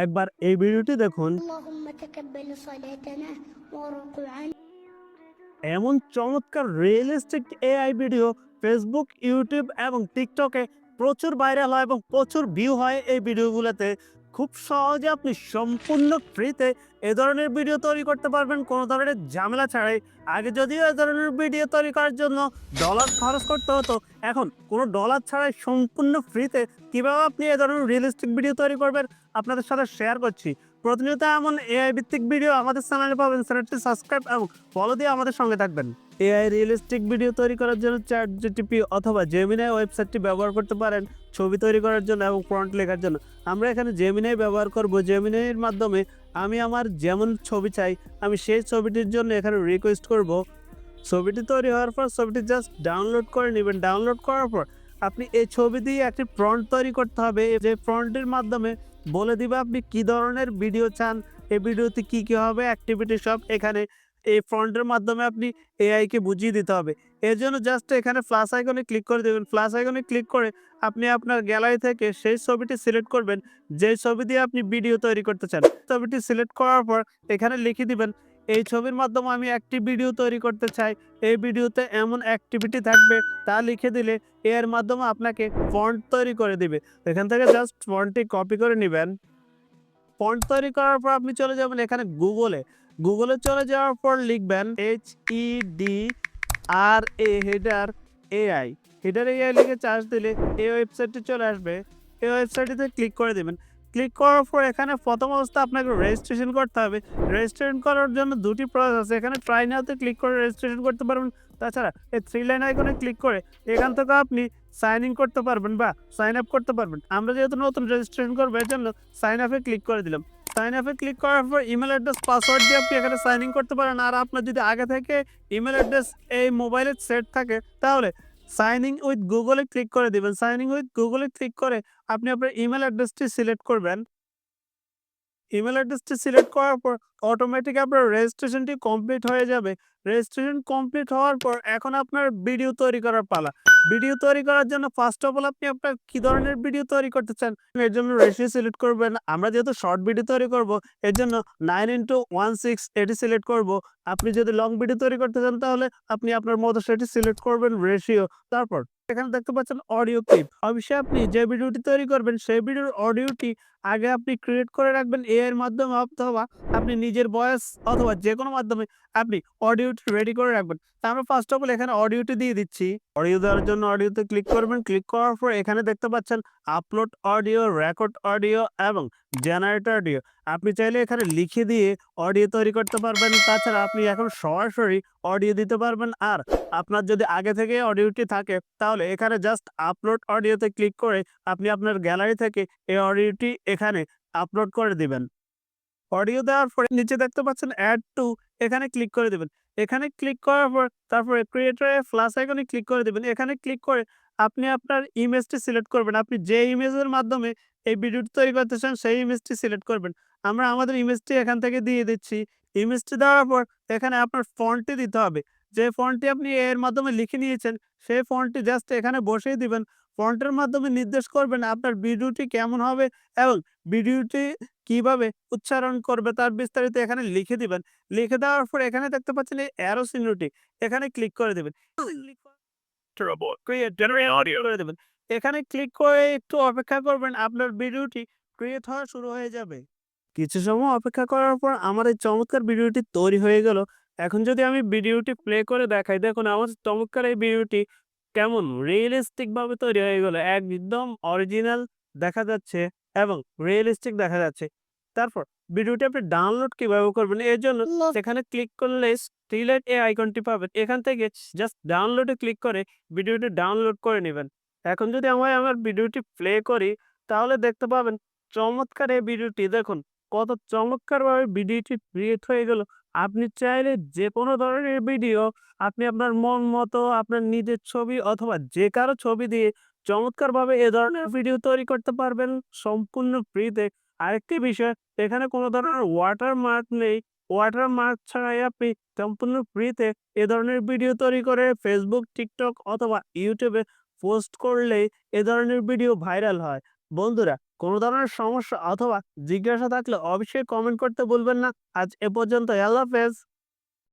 একবার এই ভিডিওটি দেখুন। এমন চমৎকার realistic AI video Facebook YouTube এবং টিকটকে প্রচুর ভাইরাল হয় এবং প্রচুর ভিউ হয় এই ভিডিওগুলোতে খুব সহজে আপনি সম্পূর্ণ ফ্রিতে এ ধরনের ভিডিও তৈরি করতে পারবেন কোনো ধরনের ঝামেলা ছাড়াই। আগে যদিও এ ধরনের ভিডিও তৈরি করার জন্য ডলার খরচ করতে হতো এখন কোনো ডলার ছাড়াই সম্পূর্ণ ফ্রিতে কীভাবে আপনি এ ধরনের রিয়েলিস্টিক ভিডিও তৈরি করবেন আপনাদের সাথে শেয়ার করছি। প্রতিনিয়ত এমন এআই ভিত্তিক ভিডিও আমাদের চ্যানেলে পাবেন। চ্যানেলটি সাবস্ক্রাইব এবং ফলো দিয়ে আমাদের সঙ্গে থাকবেন। এআই রিয়েলিস্টিক ভিডিও তৈরি করার জন্য চ্যাট জিটিপি অথবা জেমিনাই ওয়েবসাইটটি ব্যবহার করতে পারেন ছবি তৈরি করার জন্য এবং ফ্রন্ট লেখার জন্য। আমরা এখানে জেমিনাই ব্যবহার করব। জেমিনাইয়ের মাধ্যমে আমি আমার যেমন ছবি চাই, আমি সেই ছবিটির জন্য এখানে রিকোয়েস্ট করব। ছবিটি তৈরি হওয়ার পর ছবিটি জাস্ট ডাউনলোড করে নেবেন। ডাউনলোড করার পর আপনি এই ছবি দিয়ে একটি ফ্রন্ট তৈরি করতে হবে। যে ফ্রন্টের মাধ্যমে বলে দিবে আপনি কি ধরনের ভিডিও চান, এই ভিডিওতে কি কি হবে অ্যাক্টিভিটি সব এখানে এই ফ্রন্টের মাধ্যমে আপনি এআই কে বুঝিয়ে দিতে হবে। এর জন্য জাস্ট এখানে প্লাস আইকনে ক্লিক করে দেবেন প্লাস আইকনে ক্লিক করে আপনি আপনার গ্যালারি থেকে সেই ছবিটি সিলেক্ট করবেন। যে ছবি দিয়ে আপনি ভিডিও তৈরি করতে চান, ছবিটি সিলেক্ট করার পর এখানে লিখে দিবেন এই ছবির মাধ্যমে আমি একটি ভিডিও তৈরি করতে চাই। এই ভিডিওতে এমন অ্যাক্টিভিটি থাকবে তা লিখে দিলে এর মাধ্যমে আপনাকে ফন্ট তৈরি করে দিবে। এখান থেকে জাস্ট ফন্টটি কপি করে নেবেন। ফন্ট তৈরি করার পর আপনি চলে যাবেন এখানে গুগলে গুগলে চলে যাওয়ার পর লিখবেন H E D R A header AI header AI লিখে চার্জ দিলে এই ওয়েবসাইটটি চলে আসবে। এই ওয়েবসাইটটিতে ক্লিক করে দেবেন। ক্লিক করার পর এখানে প্রথম অবস্থা আপনাকে রেজিস্ট্রেশন করতে হবে। রেজিস্ট্রেশন করার জন্য দুটি প্রসেস আছে। এখানে ট্রাই নাওতে ক্লিক করে রেজিস্ট্রেশন করতে পারবেন। তাছাড়া এই থ্রি লাইন আইকনে ক্লিক করে এখান থেকে আপনি সাইন ইন করতে পারবেন বা সাইন আপ করতে পারবেন। আমরা যেহেতু নতুন রেজিস্ট্রেশন করব এর জন্য সাইন আপে ক্লিক করে দিলাম। সাইন আপে ক্লিক করার পর ইমেল অ্যাড্রেস পাসওয়ার্ড দিয়ে আপনি এখানে সাইন ইন করতে পারেন। আর আপনার যদি আগে থেকে ইমেল অ্যাড্রেস এই মোবাইলে সেট থাকে, তাহলে সাইন ইন উইথ গুগলে ক্লিক করে দেবেন। সাইন ইন উইথ গুগলে ক্লিক করে আপনি আপনার ইমেল অ্যাড্রেসটি সিলেক্ট করবেন। ইমেল অ্যাড্রেসটি সিলেক্ট করার পর অটোমেটিক আপনার রেজিস্ট্রেশনটি কমপ্লিট হয়ে যাবে। রেজিস্ট্রেশন কমপ্লিট হওয়ার পর এখন আপনার ভিডিও তৈরি করার পালা। ভিডিও তৈরি করার জন্য ফার্স্ট অফ অল আপনি আপনার কি ধরনের ভিডিও তৈরি করতে চান? এর জন্য রেশিও সিলেক্ট করবেন। আমরা যেহেতু শর্ট ভিডিও তৈরি করব, এর জন্য নাইন ইন্টু ওয়ান সিক্স এটি সিলেক্ট করব। আপনি যদি লং ভিডিও তৈরি করতে চান তাহলে আপনি আপনার মতো সেটি সিলেক্ট করবেন রেশিও তারপর এখানে দেখতে পাচ্ছেন অডিও ক্লিপ অবশ্যই আপনি যে ভিডিওটি তৈরি করবেন, সেই ভিডিওর অডিওটি আগে আপনি ক্রিয়েট করে রাখবেন এ এর মাধ্যমে, অথবা আপনি নিজের ভয়েস অথবা যে কোনো মাধ্যমে আপনি অডিওটি রেডি করে রাখবেন। তা আমরা ফার্স্ট অফ অল এখানে অডিওটি দিয়ে দিচ্ছি। অডিও দেওয়ার জন্য অডিওতে ক্লিক করবেন। ক্লিক করার পর এখানে দেখতে পাচ্ছেন আপলোড অডিও রেকর্ড অডিও এবং জেনারেট অডিও আপনি চাইলে এখানে লিখে দিয়ে অডিও তৈরি করতে পারবেন। তাছাড়া আপনি এখন সরাসরি অডিও দিতে পারবেন। আর আপনার যদি আগে থেকে অডিওটি থাকে, তাহলে এখানে জাস্ট আপলোড অডিওতে ক্লিক করে আপনি আপনার গ্যালারি থেকে এই অডিওটি এখানে আপলোড করে দিবেন। অডিও দেওয়ার পরে নিচে দেখতে পাচ্ছেন অ্যাড টু এখানে ক্লিক করে দেবেন। এখানে ক্লিক করার পর তারপরে ক্রিয়েটরে প্লাস আইকনে ক্লিক করে দেবেন। এখানে ক্লিক করে আপনি আপনার ইমেজটি সিলেক্ট করবেন। আপনি যে ইমেজের মাধ্যমে এই ভিডিওটি তৈরি করতে চান, সেই ইমেজটি সিলেক্ট করবেন। আমরা আমাদের ইমেজটি এখান থেকে দিয়ে দিচ্ছি। ইমেজটি দেওয়ার পর এখানে আপনার ফন্টটি দিতে হবে। যে ফন্টটি আপনি এর মাধ্যমে লিখে নিয়েছেন, সেই ফন্টটি জাস্ট এখানে বসিয়ে দিবেন। ফন্টের মাধ্যমে নির্দেশ করবেন আপনার ভিডিওটি কেমন হবে এবং ভিডিওটি কীভাবে উচ্চারণ করবে তার বিস্তারিত এখানে লিখে দিবেন। লিখে দেওয়ার পর এখানে দেখতে পাচ্ছেন এই অ্যারো চিহ্নটি। এখানে ক্লিক করে দেবেন। করে দেবেন। এখানে ক্লিক করে একটু অপেক্ষা করবেন, আপনার ভিডিওটি ক্রিয়েট হওয়া শুরু হয়ে যাবে। কিছু সময় অপেক্ষা করার পর আমার এই চমৎকার ভিডিওটি তৈরি হয়ে গেল। এখন যদি আমি ভিডিওটি প্লে করে দেখাই, দেখুন আমার চমৎকার এই ভিডিওটি কেমন রিয়েলিস্টিক ভাবে তৈরি হয়ে গেল। একদম অরিজিনাল দেখা যাচ্ছে এবং রিয়েলিস্টিক দেখা যাচ্ছে। তারপর ভিডিওটি আপনি ডাউনলোড কীভাবে করবেন? এর জন্য সেখানে ক্লিক করলে স্টিলেট এই আইকনটি পাবেন। এখান থেকে জাস্ট ডাউনলোডে ক্লিক করে ভিডিওটি ডাউনলোড করে নেবেন। এখন যদি আমি আমার ভিডিওটি প্লে করি তাহলে দেখতে পাবেন চমৎকার এই ভিডিওটি। দেখুন কত চমৎকারভাবে ভিডিওটি ক্রিয়েট হয়ে গেল। আপনি চাইলে যে কোনো ধরনের ভিডিও আপনি আপনার মন মতো আপনার নিজের ছবি অথবা যে কারও ছবি দিয়ে চমৎকারভাবে এ ধরনের ভিডিও তৈরি করতে পারবেন। সম্পূর্ণ ফ্রিতে আরেকটি বিষয়, এখানে কোনো ধরনের ওয়াটার মার্ক নেই। ওয়াটার মার্ক ছাড়াই আপনি সম্পূর্ণ ফ্রিতে এ ধরনের ভিডিও তৈরি করে ফেসবুক টিকটক অথবা ইউটিউবে পোস্ট করলেই এ ধরনের ভিডিও ভাইরাল হয়। বন্ধুরা, কোনো ধরনের সমস্যা অথবা জিজ্ঞাসা থাকলে অবশ্যই কমেন্ট করতে বলবেন না। আজ এ পর্যন্ত আল্লাহ হাফেজ।